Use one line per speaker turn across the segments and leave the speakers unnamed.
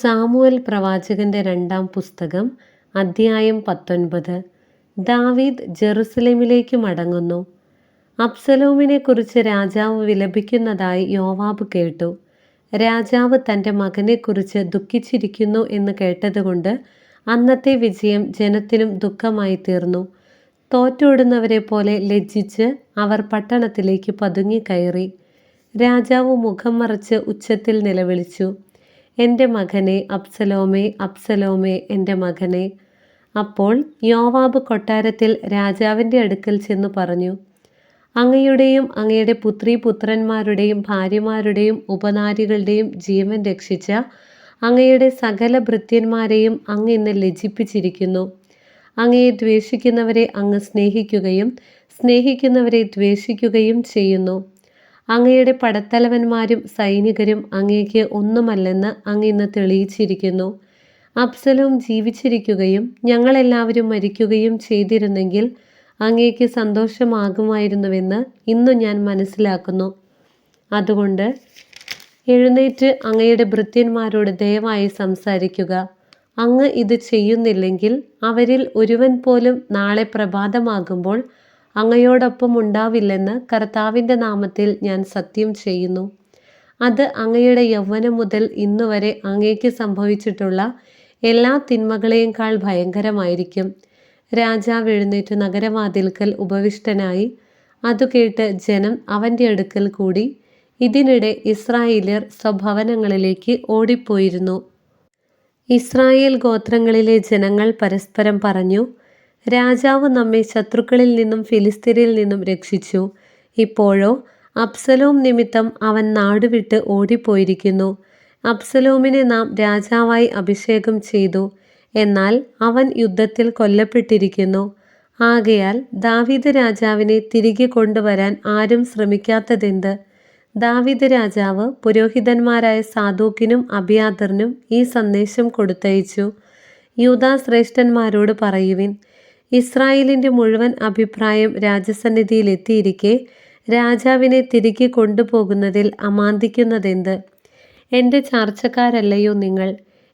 Samuel പ്രവാചകന്റെ രണ്ടാം പുസ്തകം അധ്യായം പത്തൊൻപത്. ദാവീദ് ജെറുസലേമിലേക്ക് മടങ്ങുന്നു. അബ്സലോമിനെക്കുറിച്ച് രാജാവ് വിലപിക്കുന്നതായി യോവാബ് കേട്ടു. രാജാവ് തന്റെ മകനെക്കുറിച്ച് ദുഃഖിച്ചിരിക്കുന്നു എന്ന് കേട്ടതുകൊണ്ട് അന്നത്തെ വിജയം ജനത്തിനും ദുഃഖമായി തീർന്നു തോറ്റോടുന്നവരെ പോലെ ലജ്ജിച്ച് അവർ പട്ടണത്തിലേക്ക് പതുങ്ങിക്കയറി. രാജാവ് മുഖം മറച്ച് ഉച്ചത്തിൽ നിലവിളിച്ചു. എന്റെ മകനെ അപ്സലോമേ അപ്സലോമേ എന്റെ മകനെ. അപ്പോൾ യോവാബ് കൊട്ടാരത്തിൽ രാജാവിന്റെ അടുക്കൽ ചെന്ന് പറഞ്ഞു അങ്ങയുടെയും അങ്ങയുടെ പുത്രി പുത്രന്മാരുടെയും ഭാര്യമാരുടെയും ഉപനാരികളുടെയും ജീവൻ രക്ഷിച്ച അങ്ങയുടെ സകല ഭൃത്യന്മാരെയും അങ്ങ് ഇന്ന് ലജിപ്പിച്ചിരിക്കുന്നു അങ്ങയെ ദ്വേഷിക്കുന്നവരെ അങ്ങ് സ്നേഹിക്കുകയും സ്നേഹിക്കുന്നവരെ ദ്വേഷിക്കുകയും ചെയ്യുന്നു. അങ്ങയുടെ പടത്തലവന്മാരും സൈനികരും അങ്ങേക്ക് ഒന്നുമല്ലെന്ന് അങ്ങ് ഇന്ന് തെളിയിച്ചിരിക്കുന്നു. അബ്സലോം ജീവിച്ചിരിക്കുകയും ഞങ്ങളെല്ലാവരും മരിക്കുകയും ചെയ്തിരുന്നെങ്കിൽ അങ്ങേക്ക് സന്തോഷമാകുമായിരുന്നുവെന്ന് ഇന്നു ഞാൻ മനസ്സിലാക്കുന്നു. അതുകൊണ്ട് എഴുന്നേറ്റ് അങ്ങയുടെ ഭൃത്യന്മാരോട് ദയവായി സംസാരിക്കുക. അങ്ങ് ഇത് ചെയ്യുന്നില്ലെങ്കിൽ അവരിൽ ഒരുവൻ പോലും നാളെ പ്രഭാതമാകുമ്പോൾ അങ്ങയോടൊപ്പം ഉണ്ടാവില്ലെന്ന് കർത്താവിന്റെ നാമത്തിൽ ഞാൻ സത്യം ചെയ്യുന്നു. അത് അങ്ങയുടെ യൗവനം മുതൽ ഇന്നുവരെ അങ്ങേക്ക് സംഭവിച്ചിട്ടുള്ള എല്ലാ തിന്മകളെയുംക്കാൾ ഭയങ്കരമായിരിക്കും. രാജാവ് എഴുന്നേറ്റ് നഗരവാതിൽക്കൽ ഉപവിഷ്ടനായി. അതു കേട്ട് ജനം അവന്റെ അടുക്കൽ കൂടി. ഇതിനിടെ ഇസ്രായേലിയർ സ്വഭവനങ്ങളിലേക്ക് ഓടിപ്പോയിരുന്നു. ഇസ്രായേൽ ഗോത്രങ്ങളിലെ ജനങ്ങൾ പരസ്പരം പറഞ്ഞു രാജാവ് നമ്മെ ശത്രുക്കളിൽ നിന്നും ഫിലിസ്തീനിൽ നിന്നും രക്ഷിച്ചു. ഇപ്പോഴോ അബ്സലോം നിമിത്തം അവൻ നാടുവിട്ട് ഓടിപ്പോയിരിക്കുന്നു. അബ്സലോമിനെ നാം രാജാവായി അഭിഷേകം ചെയ്തു. എന്നാൽ അവൻ യുദ്ധത്തിൽ കൊല്ലപ്പെട്ടിരിക്കുന്നു. ആകയാൽ ദാവീദ് രാജാവിനെ തിരികെ കൊണ്ടുവരാൻ ആരും ശ്രമിക്കാത്തതെന്ത്? ദാവീദ് രാജാവ് പുരോഹിതന്മാരായ സാധൂക്കിനും അബിയാദറിനും ഈ സന്ദേശം കൊടുത്തയച്ചു. യൂതാ ശ്രേഷ്ഠന്മാരോട് പറയുവിൻ ഇസ്രായേലിന്റെ മുഴുവൻ അഭിപ്രായം രാജസന്നിധിയിൽ എത്തിയിരിക്കെ രാജാവിനെ തിരികെ കൊണ്ടുപോകുന്നതിൽ അമാന്തിക്കുന്നതെന്ത്? എന്റെ ചാർച്ചക്കാരല്ലയോ നിങ്ങൾ?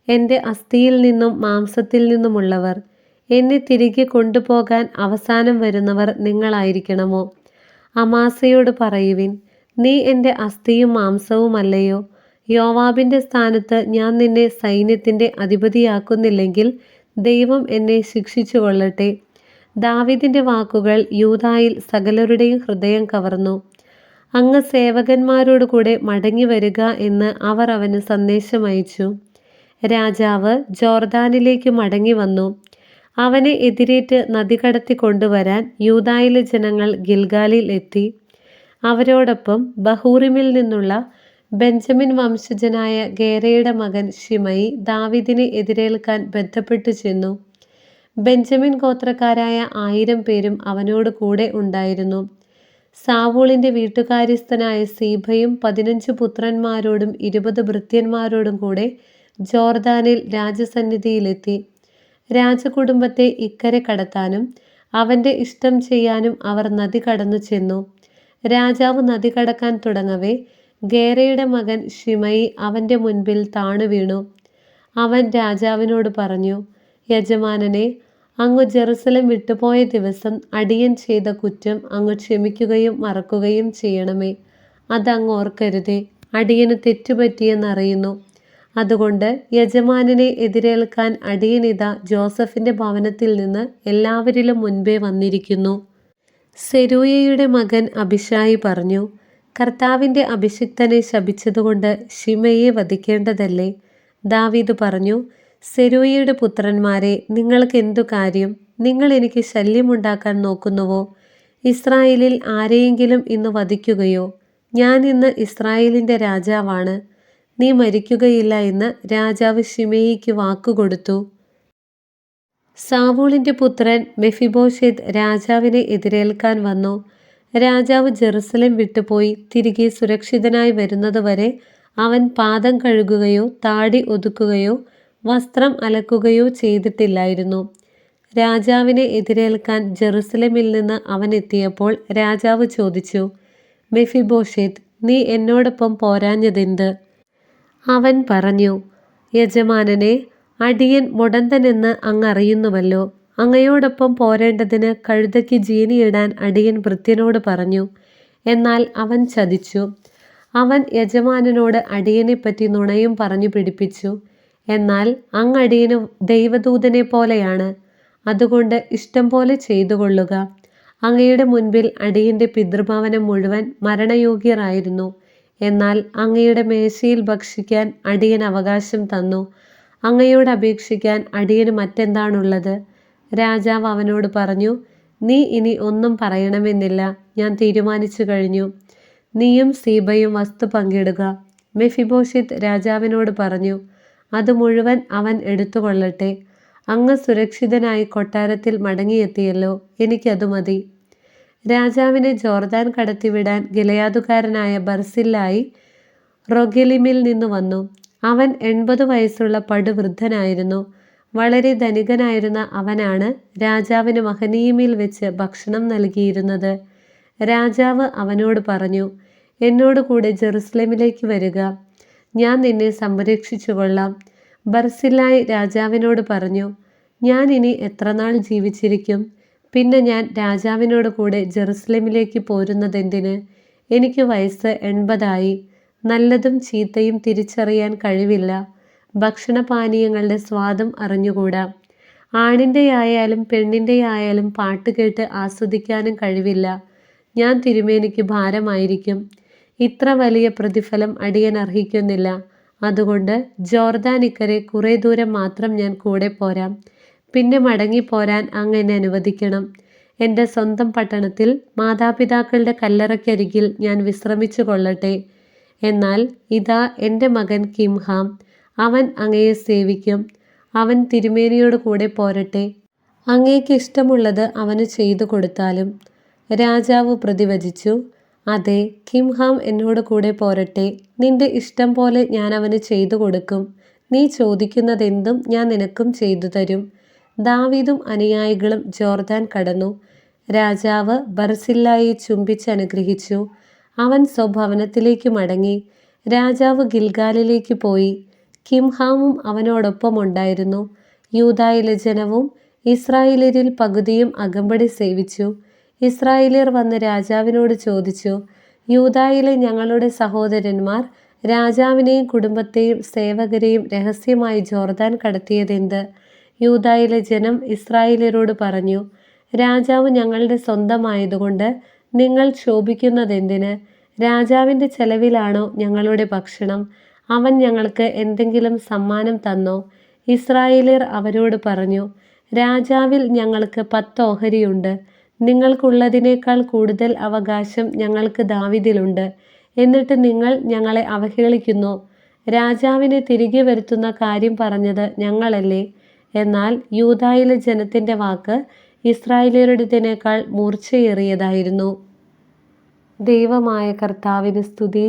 എന്റെ അസ്ഥിയിൽ നിന്നും മാംസത്തിൽ നിന്നുമുള്ളവർ? എന്നെ തിരികെ കൊണ്ടുപോകാൻ അവസാനം വരുന്നവർ നിങ്ങളായിരിക്കണമോ? അമാസയോട് പറയുവിൻ നീ എന്റെ അസ്ഥിയും മാംസവുമല്ലയോ? യോവാബിന്റെ സ്ഥാനത്ത് ഞാൻ നിന്നെ സൈന്യത്തിന്റെ അധിപതിയാക്കുന്നില്ലെങ്കിൽ ദൈവം എന്നെ ശിക്ഷിച്ചു കൊള്ളട്ടെ ദാവിദിന്റെ വാക്കുകൾ യൂതായിൽ സകലരുടെയും ഹൃദയം കവർന്നു. അങ്ങ് സേവകന്മാരോട് കൂടെ മടങ്ങി വരിക എന്ന് അവർ അവന് സന്ദേശമയച്ചു രാജാവ് ജോർദാനിലേക്ക് മടങ്ങി വന്നു. അവനെ എതിരേറ്റ് നദി കടത്തി കൊണ്ടുവരാൻ യൂതായിലെ ജനങ്ങൾ ഗിൽഗാലിൽ എത്തി. അവരോടൊപ്പം ബഹൂറിമിൽ നിന്നുള്ള ബെഞ്ചമിൻ വംശജനായ ഗേരയുടെ മകൻ ഷിമയി ദാവിദിനെ എതിരേൽക്കാൻ ബന്ധപ്പെട്ടു ചെന്നു. ബെഞ്ചമിൻ ഗോത്രക്കാരായ ആയിരം പേരും അവനോട് കൂടെ ഉണ്ടായിരുന്നു. സാവൂളിന്റെ വീട്ടുകാര്യസ്ഥനായ സീഭയും പതിനഞ്ച് പുത്രന്മാരോടും ഇരുപത് ഭൃത്യന്മാരോടും കൂടെ ജോർദാനിൽ രാജസന്നിധിയിലെത്തി. രാജകുടുംബത്തെ ഇക്കരെ കടത്താനും അവന്റെ ഇഷ്ടം ചെയ്യാനും അവർ നദി കടന്നു ചെന്നു. രാജാവ് നദി കടക്കാൻ തുടങ്ങവേ ഗേരയുടെ മകൻ ഷിമയി അവന്റെ മുൻപിൽ താണു വീണു അവൻ രാജാവിനോട് പറഞ്ഞു യജമാനനെ അങ്ങ് ജെറുസലം വിട്ടുപോയ ദിവസം അടിയൻ ചെയ്ത കുറ്റം അങ്ങ് ക്ഷമിക്കുകയും മറക്കുകയും ചെയ്യണമേ. അതങ്ങ് ഓർക്കരുതേ. അടിയന് തെറ്റുപറ്റിയെന്നറിയുന്നു. അതുകൊണ്ട് യജമാനനെ എതിരേൽക്കാൻ അടിയനിത ജോസഫിന്റെ ഭവനത്തിൽ നിന്ന് എല്ലാവരിലും മുൻപേ വന്നിരിക്കുന്നു. സെരൂയയുടെ മകൻ അഭിഷായി പറഞ്ഞു കർത്താവിന്റെ അഭിഷിക്തനെ ശപിച്ചതുകൊണ്ട് ഷിമയെ വധിക്കേണ്ടതല്ലേ? ദാവീദ് പറഞ്ഞു സെരൂയയുടെ പുത്രന്മാരെ നിങ്ങൾക്ക് എന്തു കാര്യം? നിങ്ങൾ എനിക്ക് ശല്യമുണ്ടാക്കാൻ നോക്കുന്നുവോ? ഇസ്രായേലിൽ ആരെയെങ്കിലും ഇന്ന് വധിക്കുകയോ? ഞാൻ ഇന്ന് ഇസ്രായേലിന്റെ രാജാവാണ്. നീ മരിക്കുകയില്ല എന്ന് രാജാവ് ഷിമേയിക്ക് വാക്കുകൊടുത്തു. സാവൂളിന്റെ പുത്രൻ മെഫിബോഷെത് രാജാവിനെ എതിരേൽക്കാൻ വന്നു. രാജാവ് ജെറുസലേം വിട്ടുപോയി തിരികെ സുരക്ഷിതനായി വരുന്നതുവരെ അവൻ പാദം കഴുകുകയോ താടി ഒതുക്കുകയോ വസ്ത്രം അലക്കുകയോ ചെയ്തിട്ടില്ലായിരുന്നു. രാജാവിനെ എതിരേൽക്കാൻ ജെറുസലേമിൽ നിന്ന് അവൻ എത്തിയപ്പോൾ രാജാവ് ചോദിച്ചു മെഫിബോഷെത് നീ എന്നോടൊപ്പം പോരാഞ്ഞതെന്ത്? അവൻ പറഞ്ഞു യജമാനനെ അടിയൻ മുടന്തനെന്ന് അങ്ങറിയുന്നുവല്ലോ അങ്ങയോടൊപ്പം പോരേണ്ടതിന് കഴുതയ്ക്ക് ജീനിയിടാൻ അടിയൻ ഭൃത്യനോട് പറഞ്ഞു. എന്നാൽ അവൻ ചതിച്ചു. അവൻ യജമാനനോട് അടിയനെപ്പറ്റി നുണയും പറഞ്ഞു പിടിപ്പിച്ചു. എന്നാൽ അങ്ങടിയന് ദൈവദൂതനെ പോലെയാണ്. അതുകൊണ്ട് ഇഷ്ടം പോലെ ചെയ്തുകൊള്ളുക. അങ്ങയുടെ മുൻപിൽ അടിയന്റെ പിതൃഭവനം മുഴുവൻ മരണയോഗ്യരായിരുന്നു. എന്നാൽ അങ്ങയുടെ മേശയിൽ ഭക്ഷിക്കാൻ അടിയൻ അവകാശം തന്നു. അങ്ങയോട് അപേക്ഷിക്കാൻ അടിയന് മറ്റെന്താണുള്ളത്? രാജാവ് അവനോട് പറഞ്ഞു നീ ഇനി ഒന്നും പറയണമെന്നില്ല. ഞാൻ തീരുമാനിച്ചു കഴിഞ്ഞു. നീയും സീബയും വസ്തു പങ്കിടുക. മെഫിബോഷിത്ത് രാജാവിനോട് പറഞ്ഞു അത് മുഴുവൻ അവൻ എടുത്തുകൊള്ളട്ടെ. അങ്ങ് സുരക്ഷിതനായി കൊട്ടാരത്തിൽ മടങ്ങിയെത്തിയല്ലോ. എനിക്കതു മതി. രാജാവിനെ ജോർദാൻ കടത്തിവിടാൻ ഗിലയാതുകാരനായ ബർസില്ലായി റൊഗലിമിൽ നിന്ന് വന്നു. അവൻ എൺപത് വയസ്സുള്ള പടുവൃദ്ധനായിരുന്നു. വളരെ ധനികനായിരുന്ന അവനാണ് രാജാവിന് മഹനീയമിൽ വെച്ച് ഭക്ഷണം നൽകിയിരുന്നത്. രാജാവ് അവനോട് പറഞ്ഞു എന്നോട് കൂടെ ജെറുസലേമിലേക്ക് വരിക. ഞാൻ നിന്നെ സംരക്ഷിച്ചു കൊള്ളാം. ബർസില്ലായി രാജാവിനോട് പറഞ്ഞു ഞാൻ ഇനി എത്രനാൾ ജീവിച്ചിരിക്കും? പിന്നെ ഞാൻ രാജാവിനോട് കൂടെ ജെറുസലേമിലേക്ക് പോരുന്നതെന്തിന്? എനിക്ക് വയസ്സ് എൺപതായി. നല്ലതും ചീത്തയും തിരിച്ചറിയാൻ കഴിവില്ല. ഭക്ഷണപാനീയങ്ങളുടെ സ്വാദം അറിഞ്ഞുകൂടാ. ആണിന്റെ ആയാലും പെണ്ണിന്റെ ആയാലും പാട്ട് കേട്ട് ആസ്വദിക്കാനും കഴിവില്ല. ഞാൻ തിരുമേനിക്ക് ഭാരമായിരിക്കും. ഇത്ര വലിയ പ്രതിഫലം അടിയൻ അർഹിക്കുന്നില്ല. അതുകൊണ്ട് ജോർദാൻ ഇക്കരെ കുറേ ദൂരം മാത്രം ഞാൻ കൂടെ പോരാം. പിന്നെ മടങ്ങിപ്പോരാൻ അങ്ങ് എന്നെ അനുവദിക്കണം. എന്റെ സ്വന്തം പട്ടണത്തിൽ മാതാപിതാക്കളുടെ കല്ലറയ്ക്കരികിൽ ഞാൻ വിശ്രമിച്ചു കൊള്ളട്ടെ. എന്നാൽ ഇതാ എന്റെ മകൻ കിംഹാം. അവൻ അങ്ങയെ സേവിക്കും. അവൻ തിരുമേനിയോട് കൂടെ പോരട്ടെ. അങ്ങേക്ക് ഇഷ്ടമുള്ളത് അവന് ചെയ്തു കൊടുത്താലും. രാജാവ് പ്രതിവചിച്ചു അതെ കിംഹാം എന്നോട് കൂടെ പോരട്ടെ. നിന്റെ ഇഷ്ടം പോലെ ഞാൻ അവന് ചെയ്തു കൊടുക്കും. നീ ചോദിക്കുന്നതെന്തും ഞാൻ നിനക്കും ചെയ്തു തരും. ദാവീദും അനുയായികളും ജോർദാൻ കടന്നു. രാജാവ് ബർസില്ലായെ ചുംബിച്ചനുഗ്രഹിച്ചു അവൻ സ്വഭവനത്തിലേക്ക് മടങ്ങി. രാജാവ് ഗിൽഗാലിലേക്ക് പോയി. കിംഹാമും അവനോടൊപ്പം ഉണ്ടായിരുന്നു. യൂതായിലെ ജനവും ഇസ്രായേലരിൽ പകുതിയും അകമ്പടി സേവിച്ചു. ഇസ്രായേലിയർ വന്ന് രാജാവിനോട് ചോദിച്ചു യൂതായിലെ ഞങ്ങളുടെ സഹോദരന്മാർ രാജാവിനെയും കുടുംബത്തെയും സേവകരെയും രഹസ്യമായി ജോർദാൻ കടത്തിയതെന്ത്? യൂതായിലെ ജനം ഇസ്രായേലിയരോട് പറഞ്ഞു രാജാവ് ഞങ്ങളുടെ സ്വന്തമായതുകൊണ്ട് നിങ്ങൾ ക്ഷോഭിക്കുന്നതെന്തിന് രാജാവിന്റെ ചെലവിലാണോ ഞങ്ങളുടെ ഭക്ഷണം? അവൻ ഞങ്ങൾക്ക് എന്തെങ്കിലും സമ്മാനം തന്നോ? ഇസ്രായേലിയർ അവരോട് പറഞ്ഞു രാജാവിൽ ഞങ്ങൾക്ക് പത്ത് ഓഹരിയുണ്ട്. നിങ്ങൾക്കുള്ളതിനേക്കാൾ കൂടുതൽ അവകാശം ഞങ്ങൾക്ക് ദാവിദിലുണ്ട്. എന്നിട്ട് നിങ്ങൾ ഞങ്ങളെ അവഹേളിക്കുന്നു. രാജാവിനെ തിരികെ വരുത്തുന്ന കാര്യം പറഞ്ഞത് ഞങ്ങളല്ലേ. എന്നാൽ യൂതായിലെ ജനത്തിന്റെ വാക്ക് ഇസ്രായേലിയരുടേതിനേക്കാൾ മൂർച്ചയേറിയതായിരുന്നു. ദൈവമായ കർത്താവിന് സ്തുതി.